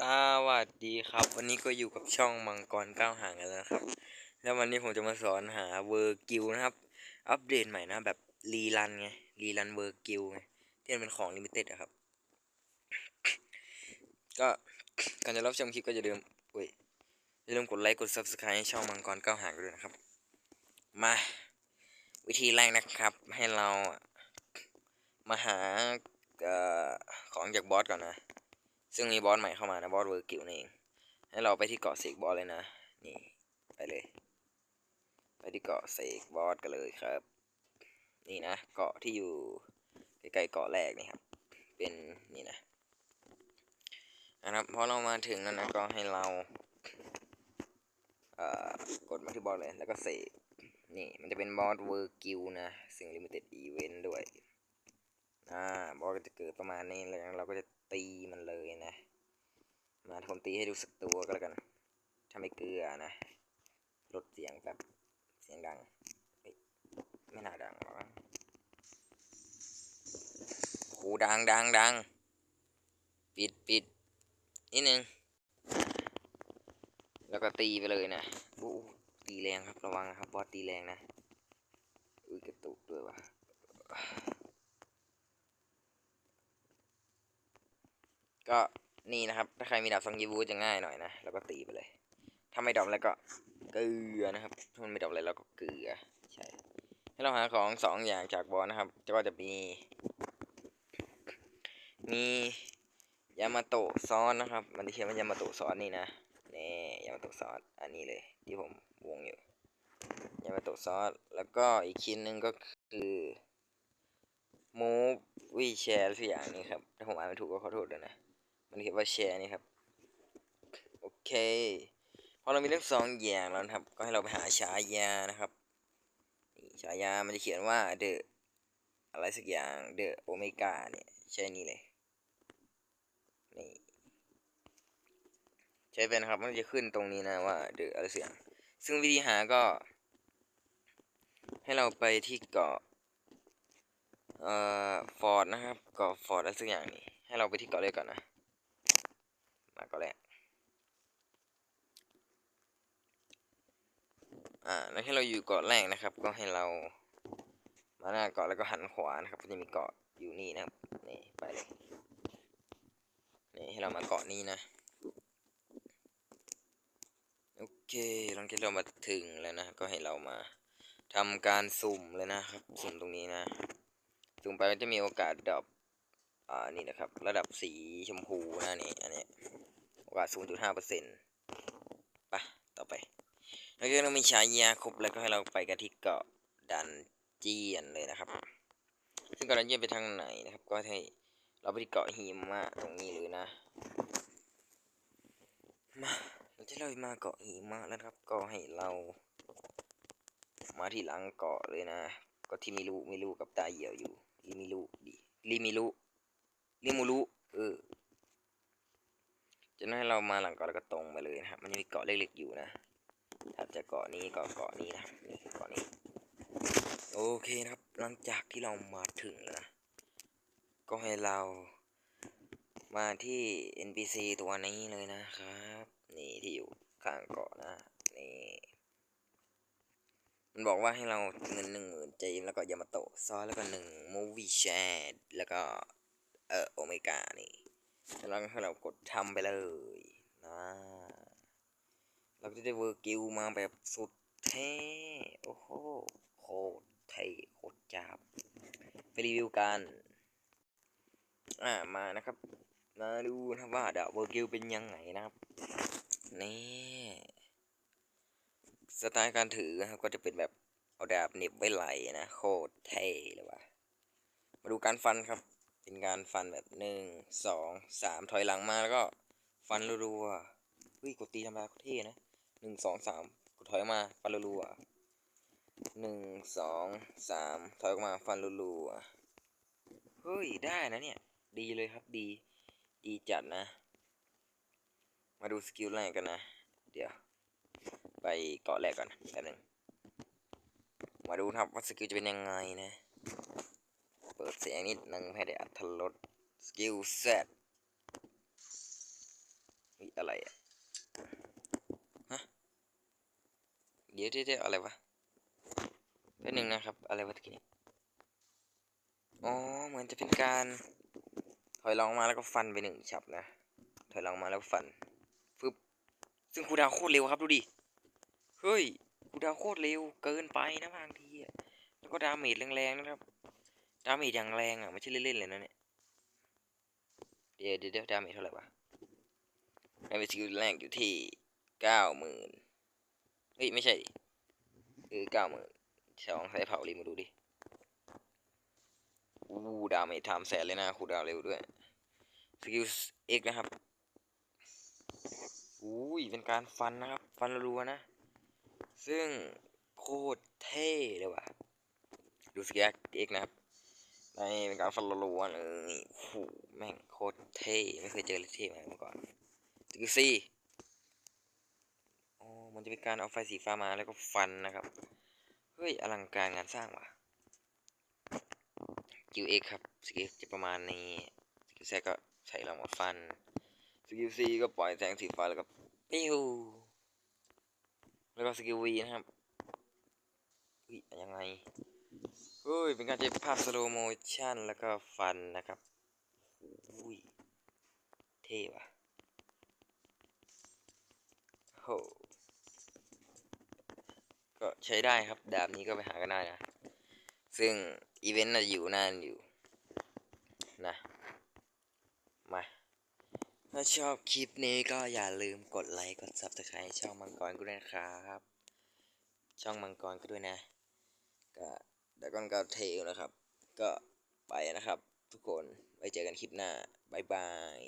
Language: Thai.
สวัสดีครับ วันนี้ก็อยู่กับช่องมังกรก้าวหางกันแล้วครับ แล้ววันนี้ผมจะมาสอนหาเวอร์กิลนะครับ อัปเดตใหม่นะแบบรีรันไงรีรันเวอร์กิลไงที่มันเป็นของลิมิเต็ดอะครับ ก็ก่อนจะรับชมคลิปก็อย่าลืมอุ้ยอย่าลืมกดไลค์กด subscribe ให้ช่องมังกรก้าวหางกันด้วยนะครับ มา วิธีแรกนะครับ ให้เรามาหาของจากบอสก่อนนะ ซึ่งมีบอสใหม่เข้ามานะบอสเวอร์กิลนี่เองให้เราไปที่เกาะเสกบอสเลยนะ นี่ไปเลย ไปที่เกาะเสกบอสกันเลยครับ นี่นะเกาะที่อยู่ใกล้ๆเกาะแรกนี่ครับ เป็นนี่นะนะครับพอเรามาถึงแล้วนะก็ให้เราเอ่อกดมาที่บอสเลยแล้วก็เสกนี่มันจะเป็นบอสเวอร์กิลนะซึ่งลิมิเต็ดอีเวนต์ด้วยอ่าบอสก็จะเกิดประมาณนี้เลยเราก็จะ ตีมันเลยนะ มาผมตีให้ดูสักตัวก็แล้วกัน ถ้าไม่เกลือนะ ลดเสียงแบบเสียงดัง ไม่น่าดังหรอกโหดังดังดัง ปิดปิดนิดนึง แล้วก็ตีไปเลยนะโอ้ตีแรงครับระวังนะครับบอสตีแรงนะอุ้ยกระตุกด้วยวะ ก็นี่นะครับ ถ้าใครมีดาบซองยีวูจะง่ายหน่อยนะแล้วก็ตีไปเลย ถ้าไม่ดอปแล้วก็เกลือนะครับถ้ามันไม่ดรอปเลยเราก็เกลือใช่ให้เราหาของสองอย่างจากบอสนะครับก็จะมีมียามาโตะซอสนะครับ มันจะเขียนว่ายามาโตะซอสนี่นะนี่ยามาโตะซอสอันนี้เลย ที่ผมวงอยู่ยามาโตะซอสแล้วก็อีกชิ้นหนึ่งก็คือมูฟวีแชร์สักอย่างนี้ครับถ้าผมอ่านไม่ถูกก็ขอโทษด้วยนะ มันเขียนว่าแชร์นี่ครับ โอเค พอเรามีเรื่องสองอย่างแล้วนะครับ ก็ให้เราไปหาฉายานะครับฉายามันจะเขียนว่าเดอะอะไรสักอย่างเดอะโอเมก้าเนี่ยใช่นี่เลยนี่ใช้เป็นครับมันจะขึ้นตรงนี้นะว่าเดอะอะไรสักอย่างซึ่งวิธีหาก็ ให้เราไปที่เกาะเอ่อฟอร์ดนะครับเกาะฟอร์ดอะไรสักอย่างนี่ให้เราไปที่เกาะเลยก่อนนะ มาเกาะแรกอ่าแล้วให้เราอยู่เกาะแรกนะครับ ก็ให้เรามาหน้าเกาะแล้วก็หันขวานะครับก็จะมีเกาะอยู่นี่นะครับนี่ไปเลยนี่ให้เรามาเกาะนี้นะโอเคหลังจากเรามาถึงแล้วนะก็ให้เรามาทำการสุ่มเลยนะครับ สุ่มตรงนี้นะสุ่มไปมันจะมีโอกาสดรอป อ่านี่นะครับ ระดับสีชมพูนะนี่อันนี้โอกาส0.5เปอร์เซ็นต์ปะต่อไปแล้วก็เรามีฉายาครบแล้วก็ให้เราไปกันที่เกาะดันเจียนเลยนะครับ ซึ่งเกาะดันเจียนไปทางไหนนะครับ ก็ให้เราไปที่เกาะหิมะตรงนี้เลยนะมาเราจะเลยมาเกาะหิมะแล้วครับ ก็ให้เรามาที่หลังเกาะเลยนะ ก็ที่มิรุมิรุกับตาเหี่ยวอยู่ลิมิรุดิลิมิ รุลิมูรุเออจะให้เรามาหลังเกาะแล้วก็ตรงไปเลยนะครับมันจะมีเกาะเล็กๆอยู่นะถัดจากเกาะนี้เกาะเกาะนี้นะเกาะนี้ โอเคนะครับ หลังจากที่เรามาถึงแล้วนะ ก็ให้เรามาที่ NPC ตัวนี้เลยนะครับ นี่ที่อยู่ข้างเกาะนะนี่มันบอกว่าให้เราเงินหนึ่งหมื่นเจมแล้วก็ยามาโตะซอยแล้วก็หนึ่งมูวี่แชร์แล้วก็ เออโอเมก้านี่แล้วให้เรากดทำไปเลยนะเราจะได้เวอร์กิลมาแบบสุดเท่โอ้โหโคตรเท่โคตรจับไปรีวิวกันอ่ามานะครับ มาดูนะว่าดาวเวอร์กิลเป็นยังไงนะครับนี่สไตล์การถือนะครับก็จะเป็นแบบเอาดาบเหน็บไว้ไหลนะ โคตรเท่เลยว่ะมาดูการฟันครับ เป็นการฟันแบบหนึ่งสองสามถอยหลังมาแล้วก็ฟันรัวๆเฮ้ยกดตีธรรมดาก็เท่นะหนึ่งสองสามกดถอยมาฟันรัวๆหนึ่งสองสามถอยออกมาฟันรัวๆเฮ้ยได้นะเนี่ย ดีเลยครับดี ดีจัดนะ มาดูสกิลแรกกันนะ เดี๋ยว ไปเกาะแรกก่อนแป๊บนึงมาดูครับว่าสกิลจะเป็นยังไงนะ ดเสียงนิดนึงให้ได้อัธรสสกิลเซตเฮ้ยอะไรอะฮะเดี๋ยวเดี๋ยวเดี๋ยวอะไรวะแป๊บหนึงนะครับ อะไรวะตะกี้อ๋อเหมือนจะเป็นการถอยหลังมาแล้วก็ฟันไปหนึ่งฉับนะ ถอยหลังมาแล้วฟันฟึบซึ่งคูดาวโคตรเร็วครับดูดิ เฮ้ยคูดาวโคตรเร็วเกินไปนะบางทีอะแล้วก็ดาเมจแรงๆนะครับ ดาเมจอย่างแรงอะไม่ใช่เล่นๆเลยนะเนี่ยเดี๋ยวเดี๋ยวดาเมจเท่าไหร่วะดาเมจสกิลแรกอยู่ที่เก้าหมื่นเฮ้ยไม่ใช่ดิเอเก้าหมื่นสองใส่เผารีมาดูดิอู้ดาเมจทำแสนเลยนะคูดาวเร็วด้วยสกิลเอ็กนะครับอุ้ยเป็นการฟันนะครับ ฟันรัวนะ ซึ่งโคตรเท่เลยว่ะดูสกิลเอ็กนะครับ ในเป็นการฟันรัวๆเลยโอ้โหแม่งโคตรเท่ไม่เคยเจออะไรเท่มาก่อนสกิลซีอ๋อมันจะเป็นการเอาไฟสีฟ้ามาแล้วก็ฟันนะครับ เฮ้ย อลังการงานสร้างว่ะสกิลเอ็กครับสกิลจะประมาณนี้สกิลแซก็ใช้ลองมาฟันสกิลซีก็ปล่อยแสงสีฟ้าแล้วก็ปิ้วแล้วก็สกิลวีนะครับอุ้ยยังไง เฮ้ย เป็นการใช้ภาพสโลโมชั่นแล้วก็ฟันนะครับอุ้ยเท่ว่ะโหก็ใช้ได้ครับดาบนี้ก็ไปหากันได้นะ ซึ่ง อีเวนต์น่ะอยู่นานอยู่นะมาถ้าชอบคลิปนี้ก็อย่าลืมกดไลค์ กด subscribe ช่องมังกรก็ด้วยนะครับ ช่องมังกรก็ด้วยนะ ก็ ดากอนกาเทลนะครับ ก็ไปนะครับ ทุกคนไว้เจอกันคลิปหน้าบายบาย